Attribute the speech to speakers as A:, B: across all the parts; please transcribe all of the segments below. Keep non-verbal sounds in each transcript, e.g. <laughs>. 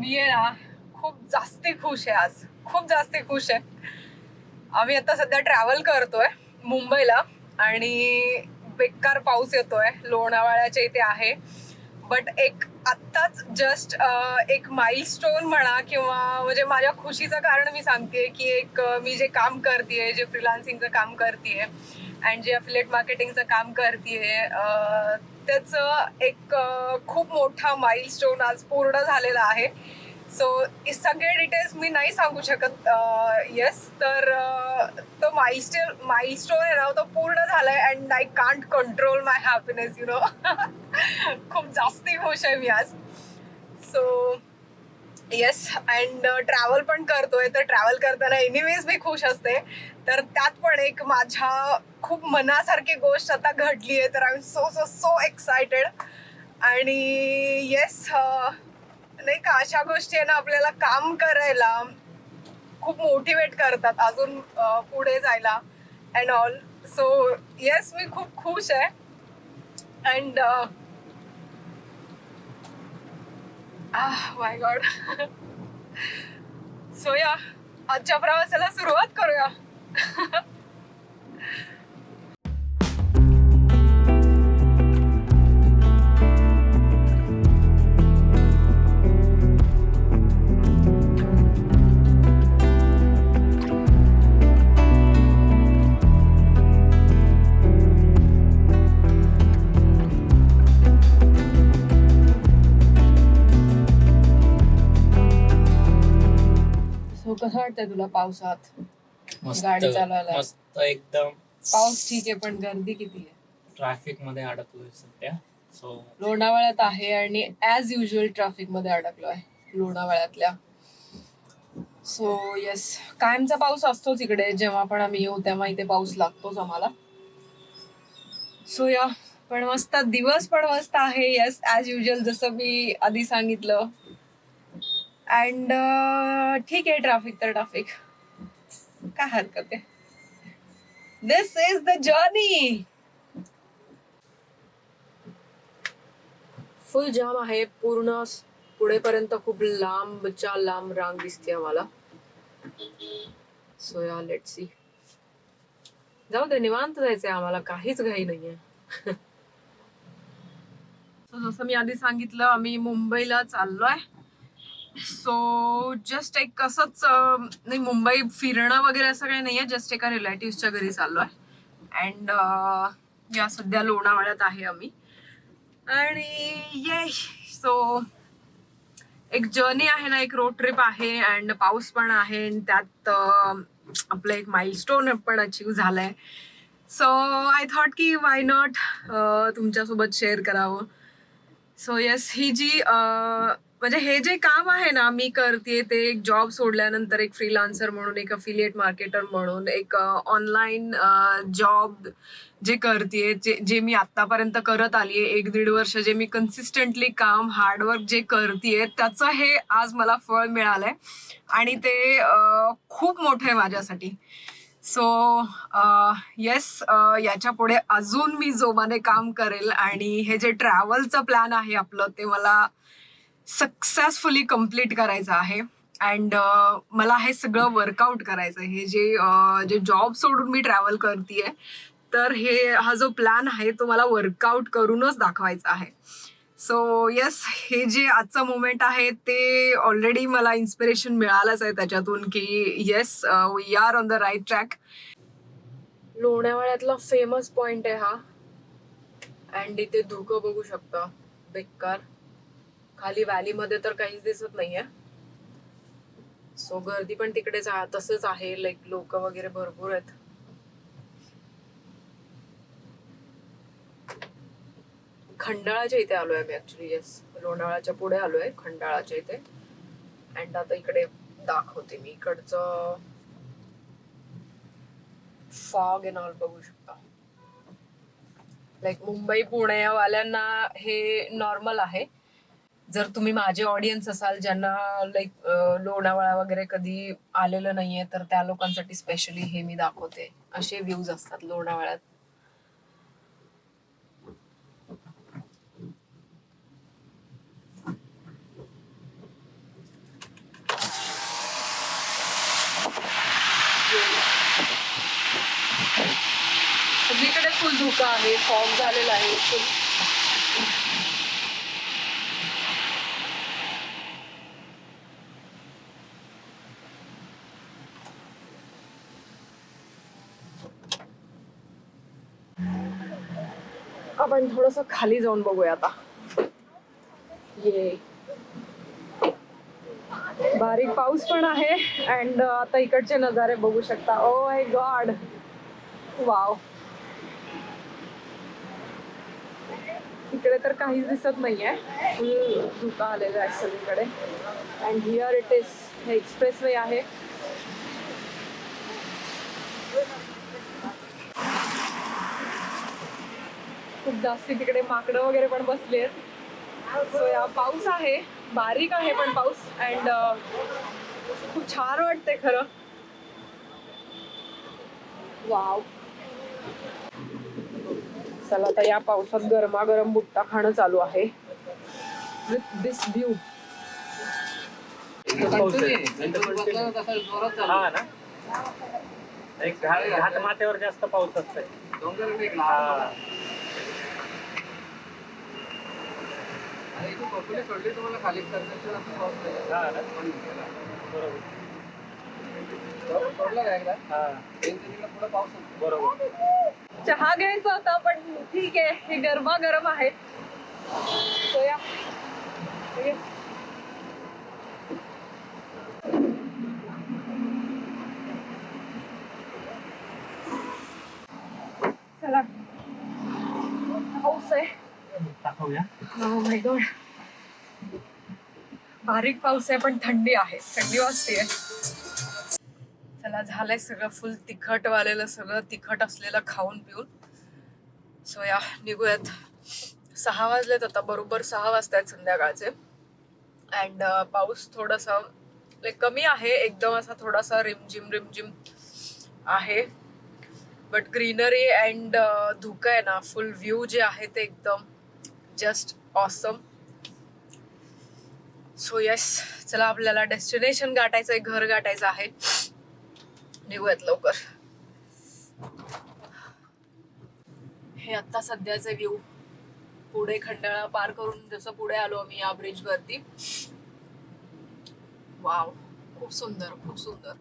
A: मी आहे ना खूप जास्ती खुश आहे आज. खूप जास्ती खुश आहे. आम्ही आता सध्या ट्रॅव्हल करतोय मुंबईला आणि बेकार पाऊस येतोय. लोणावळ्याच्या इथे आहे. बट एक आत्ताच जस्ट एक माइलस्टोन म्हणा किंवा म्हणजे माझ्या खुशीचं कारण मी सांगते की एक मी जे काम करते जे फ्रीलान्सिंगचं काम करते अँड जे अफिलेट मार्केटिंगचं काम करते त्याचं एक खूप मोठा माइलस्टोन आज पूर्ण झालेला आहे. सो सगळे डिटेल्स मी नाही सांगू शकत येस तर अं, तो माइलस्टोन माइलस्टोन आहे ना तो पूर्ण झालाय and I can't control my happiness you know खूप जास्ती खुश आहे मी आज. सो येस अँड ट्रॅव्हल पण करतोय तर ट्रॅव्हल करताना एनिवेज मी खुश असते. तर त्यात पण एक माझ्या खूप मनासारखी गोष्ट आता घडली आहे तर I am so so so excited आणि येस नाही का अशा गोष्टी आहे ना आपल्याला काम करायला खूप मोटिवेट करतात अजून पुढे जायला अँड ऑल सो येस मी खूप खुश आहे. अँड माय गॉड सो या आजच्या प्रवासाला सुरुवात करूया. सो कसं वाटतंय तुला पावसात
B: मस्त
A: गाडी चालवायला.
B: मस्त एकदम
A: पाऊस ठीक आहे पण गर्दी किती आहे?
B: ट्रॅफिकमध्ये अडकलोय सध्या. सो
A: लोणावळ्यात आहे आणि ऍज युजल ट्रॅफिकमध्ये अडकलो आहे लोणावळ्यातल्या. सो येस कायमचा पाऊस असतोच इकडे. जेव्हा पण आम्ही येऊ तेव्हा इथे पाऊस लागतोच आम्हाला. सो या पण मस्त दिवस पण मस्त आहे. येस ऍज युजल जसं मी आधी सांगितलं. अँड ठीक आहे ट्रॅफिक तर ट्रॅफिक काय हरकत आहे this is the journey full jam आहे. पूर्ण पुढेपर्यंत खूप लांबच्या लांब रांग दिसते आम्हाला. सो या लेट सी जाऊ दे निवांत जायचंय आम्हाला. काहीच घाई नाहीये. <laughs> So, जसं मी आधी सांगितलं आम्ही मुंबईला चाललोय. सो जस्ट एक कसंच नाही मुंबई फिरणं वगैरे असं काही नाही आहे जस्ट एका रिलेटिव्हच्या घरी चाललोय. अँड या सध्या लोणावळ्यात आहे आम्ही. आणि ये सो एक जर्नी आहे ना एक रोड ट्रिप आहे अँड पाऊस पण आहे and त्यात आपलं एक माइलस्टोन पण अचीव झालंय. सो आय थॉट की वाय नॉट तुमच्यासोबत शेअर करावं. सो येस ही जी uh, म्हणजे हे जे काम आहे ना मी करते ते एक जॉब सोडल्यानंतर एक फ्रीलान्सर म्हणून एक अफिलिएट मार्केटर म्हणून एक ऑनलाईन जॉब जे करते जे जे मी आतापर्यंत करत आली आहे एक दीड वर्ष जे मी कन्सिस्टंटली काम हार्डवर्क जे करते त्याचं हे आज मला फळ मिळालंय. आणि ते खूप मोठं आहे माझ्यासाठी. सो येस याच्यापुढे अजून मी जोमाने काम करेल आणि हे जे ट्रॅव्हलचं प्लॅन आहे आपलं ते मला सक्सेसफुली कंप्लीट करायचं आहे. अँड uh, मला हे सगळं वर्कआउट करायचं आहे हे जे uh, जे जॉब सोडून मी ट्रॅव्हल करते तर हे हा जो प्लॅन आहे तो मला वर्कआउट करूनच दाखवायचा आहे. सो येस हे जे आजचं मोमेंट आहे ते ऑलरेडी मला इन्स्पिरेशन मिळालंच आहे त्याच्यातून की yes we are on the right track लोणावळ्यातला famous point आहे हा. अँड इथे धुकं बघू शकता बेकार. खाली व्हॅलीमध्ये तर काहीच दिसत नाहीये. सो गर्दी पण तिकडेच तसंच आहे. लाईक लोक वगैरे भरपूर आहेत. खंडाळाच्या इथे आलोय आम्ही ऍक्च्युली येस लोणावळाच्या पुढे आलोय खंडाळाच्या इथे. अँड आता इकडे दाखवते मी. इकडचं फॉग एन ऑल बघू शकता. लाईक मुंबई पुणे वाल्यांना हे नॉर्मल आहे. जर तुम्ही माझे ऑडियन्स असाल ज्यांना लाईक लोणावळा वगैरे कधी आलेलं नाहीये तर त्या लोकांसाठी स्पेशली हे मी दाखवते. असे व्ह्यूज असतात लोणावळ्यात. सगळीकडे फुल धुका आहे फॉर्म झालेला आहे. आपण थोडस खाली जाऊन बघूया आता. ये. बारीक पाऊस पण आहे अँड आता इकडचे नजारे बघू शकता. ओ माय गॉड वाव इकडे तर काहीच दिसत नाहीये. फुल धुका आलेला आहे सगळीकडे. अँड हिअर इट इज हे एक्सप्रेस वे आहे. खूप जास्ती तिकडे माकडं वगैरे पण बसले आहेत. सो या पाऊस आहे. बारीक आहे पण पाऊस. अँड खूप छान वाटते खरं. वाव चला आता या पावसात गरमागरम बुट्टा खाणं चालू आहे. विथ दिस व्ह्यू
B: हा ना? एक घाट घाट माथ्यावर जास्त पाऊस असतोय हा. हा ना? बरोबर हा. बरोबर
A: चहा घ्यायचा होता पण ठीक आहे हे गरमागरम आहे. So, या. ठीक आहे. चला पाऊस आहे
B: दाखवूया
A: Oh my बारीक पाऊस आहे पण थंडी आहे. थंडी वाजते. चला झालंय सगळं फुल तिखट वालेलं सगळं. तिखट असलेलं खाऊन पिऊन. सो या निघूयात. सहा वाजलेत आता बरोबर सहा वाजतायत संध्याकाळचे. अँड uh, पाऊस थोडासा लाईक कमी आहे. एकदम असा थोडासा रिमझिम रिमझिम आहे. बट ग्रीनरी अँड धुकं आहे ना फुल व्ह्यू जे आहे ते एकदम जस्ट ऑसम सो येस चला आपल्याला डेस्टिनेशन गाठायचं आहे घर गाठायचं आहे. निघूयात लवकर. हे आता सध्याचे व्ह्यू पुढे खंडाळा पार करून जसं पुढे आलो आम्ही या ब्रिज वरती. वाव खूप सुंदर खूप सुंदर.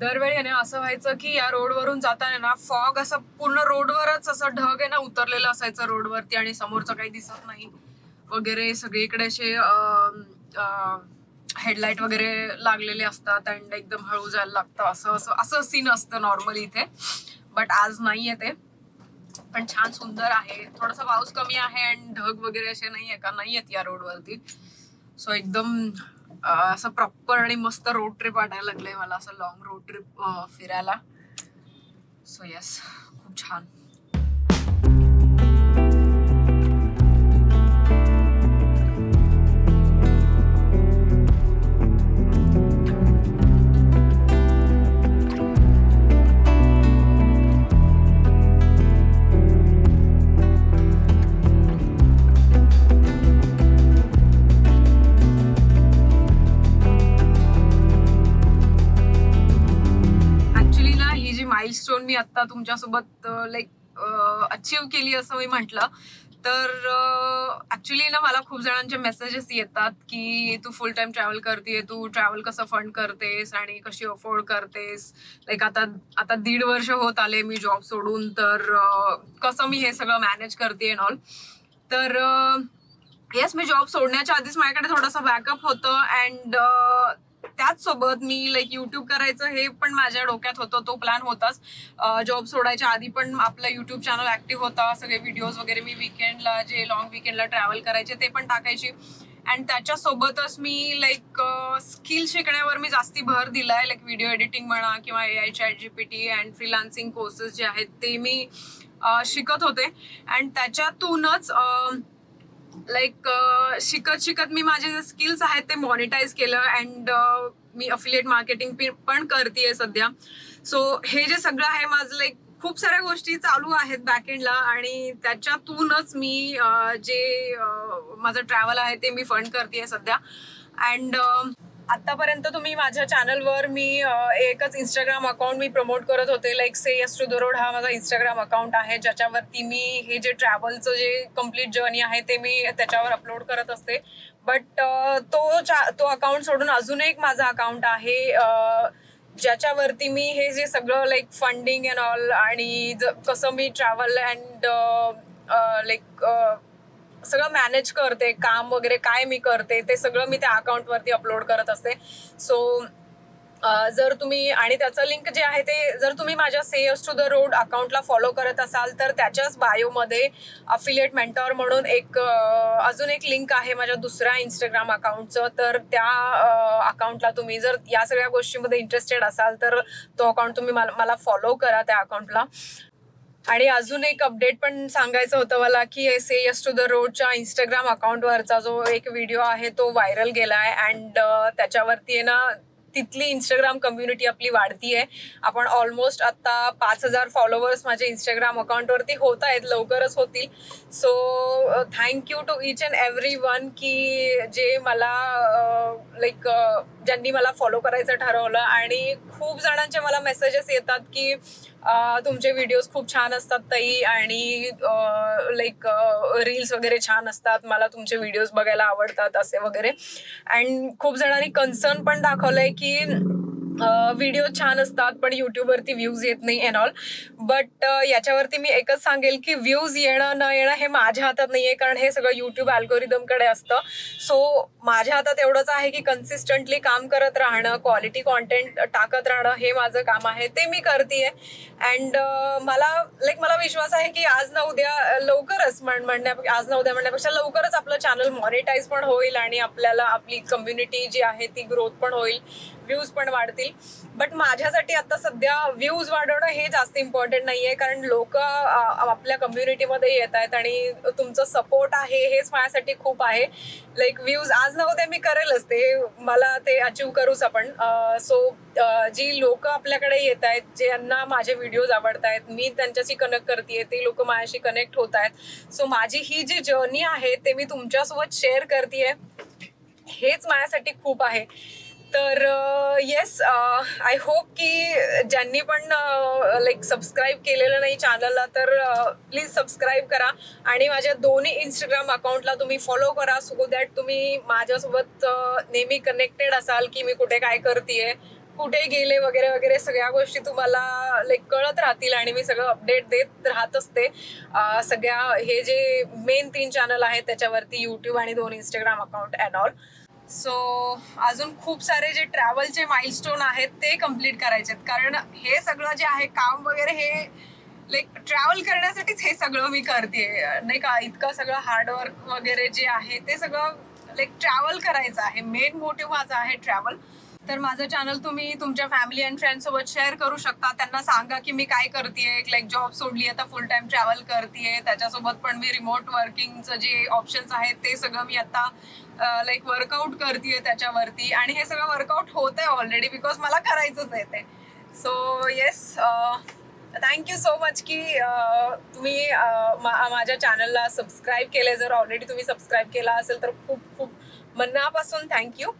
A: दरवेळी आहे ना असं व्हायचं की या रोडवरून जाताना ना फॉग असं पूर्ण रोडवरच असं ढग आहे ना उतरलेलं असायचं रोडवरती आणि समोरचं काही दिसत नाही. वगैरे सगळीकडे असे हेडलाईट वगैरे लागलेले असतात अँड एकदम हळू जायला लागतं. असं असं असं सीन असतं नॉर्मली इथे. बट आज नाहीये ते. पण छान सुंदर आहे. थोडासा पाऊस कमी आहे आणि ढग वगैरे असे नाही आहे का? नाही आहेत या रोडवरती. सो एकदम असं प्रॉपर आणि मस्त रोड ट्रिप वाटायला लागलंय मला असं लॉंग रोड ट्रिप फिरायला. सो येस खूप छान. आता तुमच्यासोबत लाईक अचीव केली असं मी म्हटलं. तर ऍक्च्युली ना मला खूप जणांचे मेसेजेस येतात की तू फुल टाइम ट्रॅव्हल करते तू ट्रॅव्हल कसं फंड करतेस आणि कशी अफोर्ड करतेस? लाईक आता आता दीड वर्ष होत आले मी जॉब सोडून तर कसं मी हे सगळं मॅनेज करते ऑल तर येस मी जॉब सोडण्याच्या आधीच माझ्याकडे थोडंसं बॅकअप होतं अँड त्याचसोबत मी लाईक युट्यूब करायचं हे पण माझ्या डोक्यात होतं. तो प्लॅन होताच. जॉब सोडायच्या आधी पण आपलं युट्यूब चॅनल ऍक्टिव्ह होता. सगळे व्हिडिओज वगैरे मी विकेंडला जे लॉंग विकेंडला ट्रॅव्हल करायचे ते पण टाकायची. अँड त्याच्यासोबतच मी लाईक स्किल शिकण्यावर मी जास्ती भर दिलाय. लाईक व्हिडिओ एडिटिंग म्हणा किंवा A I chat T and freelancing courses जे आहेत ते मी शिकत होते. अँड त्याच्यातूनच लाईक uh, शिकत शिकत मी माझे जे स्किल्स आहेत ते मॉनिटाईज केलं अँड uh, मी अफिलिएट मार्केटिंग पण करते सध्या. सो हे जे सगळं आहे माझं लाईक खूप साऱ्या गोष्टी चालू आहेत बॅकेंडला आणि त्याच्यातूनच मी uh, जे माझं ट्रॅव्हल आहे ते मी फंड करते सध्या. अँड आतापर्यंत तुम्ही माझ्या चॅनलवर मी एकच इंस्टाग्राम अकाउंट मी प्रमोट करत होते. Like say yes to the road हा माझा इंस्टाग्राम अकाउंट आहे ज्याच्यावरती मी हे जे ट्रॅव्हलचं जे कंप्लीट जर्नी आहे ते मी त्याच्यावर अपलोड करत असते. बट तो चा- तो अकाउंट सोडून अजून एक माझा अकाउंट आहे ज्याच्यावरती मी हे जे सगळं लाईक फंडिंग अँड ऑल आणि ज- कसं मी ट्रॅव्हल अँड लाईक सगळं मॅनेज करते काम वगैरे काय मी करते ते सगळं मी त्या अकाउंटवरती अपलोड करत असते. सो जर तुम्ही आणि त्याचं लिंक जे आहे ते जर तुम्ही माझ्या सेयर्स टू द रोड अकाउंटला फॉलो करत असाल तर त्याच्याच बायोमध्ये अफिलिएट मेंटॉर म्हणून एक अजून एक लिंक आहे माझ्या दुसऱ्या इंस्टाग्राम अकाउंटचं तर त्या अकाउंटला तुम्ही जर या सगळ्या गोष्टीमध्ये इंटरेस्टेड असाल तर तो अकाउंट तुम्ही मला मला फॉलो करा त्या अकाउंटला आणि अजून एक अपडेट पण सांगायचं होतं मला की एस एस टू द रोडच्या इंस्टाग्राम अकाउंटवरचा जो एक व्हिडिओ आहे तो व्हायरल गेला आहे अँड त्याच्यावरती आहे ना तिथली इंस्टाग्राम कम्युनिटी आपली वाढती आहे आपण ऑलमोस्ट आत्ता पाच हजार फॉलोअर्स माझ्या इंस्टाग्राम अकाउंटवरती होत आहेत लवकरच होतील. So thank you to each and every one की जे मला uh, लाईक uh, ज्यांनी मला फॉलो करायचं ठरवलं. आणि खूप जणांचे मला मेसेजेस येतात की तुमचे व्हिडिओज खूप छान असतात ताई आणि लाईक रील्स वगैरे छान असतात. मला तुमचे व्हिडिओज बघायला आवडतात असे वगैरे. अँड खूप जणांनी कन्सर्न पण दाखवलंय की व्हिडिओ छान असतात पण युट्यूबवरती व्ह्यूज येत नाही एन ऑल बट याच्यावरती मी एकच सांगेल की व्ह्यूज येणं न येणं हे माझ्या हातात नाही आहे कारण हे सगळं युट्यूब अल्गोरिदमकडे असतं. सो माझ्या हातात एवढंच आहे की कन्सिस्टंटली काम करत राहणं क्वालिटी कॉन्टेंट टाकत राहणं हे माझं काम आहे ते मी करते अँड मला लाईक मला विश्वास आहे की आज ना उद्या लवकरच म्हण म्हणण्या आज ना उद्या म्हणण्यापेक्षा लवकरच आपलं चॅनल मॉनिटाईज पण होईल आणि आपल्याला आपली कम्युनिटी जी आहे ती ग्रोथ पण होईल व्ह्यूज पण वाढतील. बट माझ्यासाठी आता सध्या व्ह्यूज वाढवणं हे जास्त इम्पॉर्टंट नाही आहे कारण लोक आपल्या कम्युनिटीमध्ये येत आहेत आणि तुमचं सपोर्ट आहे हेच माझ्यासाठी खूप आहे. लाईक व्ह्यूज आज नव्हते मी करेलच. ते मला ते अचीव करूच आपण. सो जी लोक आपल्याकडे येत आहेत ज्यांना माझे व्हिडिओज आवडत आहेत मी त्यांच्याशी कनेक्ट करते ते लोक माझ्याशी कनेक्ट होत आहेत. सो माझी ही जी जर्नी आहे ते मी तुमच्यासोबत शेअर करते हेच माझ्यासाठी खूप आहे. तर येस आय होप की ज्यांनी पण लाईक सबस्क्राईब केलेलं नाही चॅनलला तर प्लीज सबस्क्राईब करा. आणि माझ्या दोन्ही इंस्टाग्राम अकाउंटला तुम्ही फॉलो करा सो दॅट तुम्ही माझ्यासोबत नेहमी कनेक्टेड असाल की मी कुठे काय करते कुठे गेले वगैरे वगैरे सगळ्या गोष्टी तुम्हाला लाईक कळत राहतील आणि मी सगळं अपडेट देत राहत असते. सगळ्या हे जे मेन तीन चॅनल आहेत त्याच्यावरती युट्यूब आणि दोन Instagram account and all so अजून खूप सारे जे ट्रॅव्हलचे माइलस्टोन आहेत ते कंप्लीट करायचे आहेत कारण हे सगळं जे आहे काम वगैरे हे लाईक ट्रॅव्हल करण्यासाठीच हे सगळं मी करते नाही का? इतकं सगळं हार्डवर्क वगैरे जे आहे ते सगळं लाईक ट्रॅव्हल करायचं आहे. मेन मोटिव्ह माझा आहे ट्रॅव्हल तर माझं चॅनल तुम्ही तुमच्या फॅमिली अँड फ्रेंड सोबत शेअर करू शकता. त्यांना सांगा की मी काय करते लाईक जॉब सोडली आता फुल टाइम ट्रॅव्हल करते त्याच्यासोबत पण मी रिमोट वर्किंगचं जे ऑप्शन्स आहेत ते सगळं मी आता लाईक वर्कआउट करते त्याच्यावरती. आणि हे सगळं वर्कआउट होत आहे ऑलरेडी बिकॉज मला करायचंच आहे ते. So yes thank you so much की तुम्ही माझ्या चॅनलला सबस्क्राईब केले जर ऑलरेडी तुम्ही सबस्क्राईब केला असेल तर खूप खूप मनापासून थँक्यू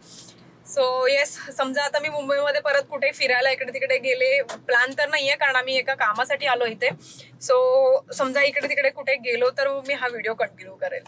A: सो येस समजा आता मी मुंबईमध्ये परत कुठे फिरायला इकडे तिकडे गेले प्लॅन तर नाहीये कारण आम्ही एका कामासाठी आलो इथे. सो समजा इकडे तिकडे कुठे गेलो तर मी हा व्हिडिओ कंटिन्यू करेल.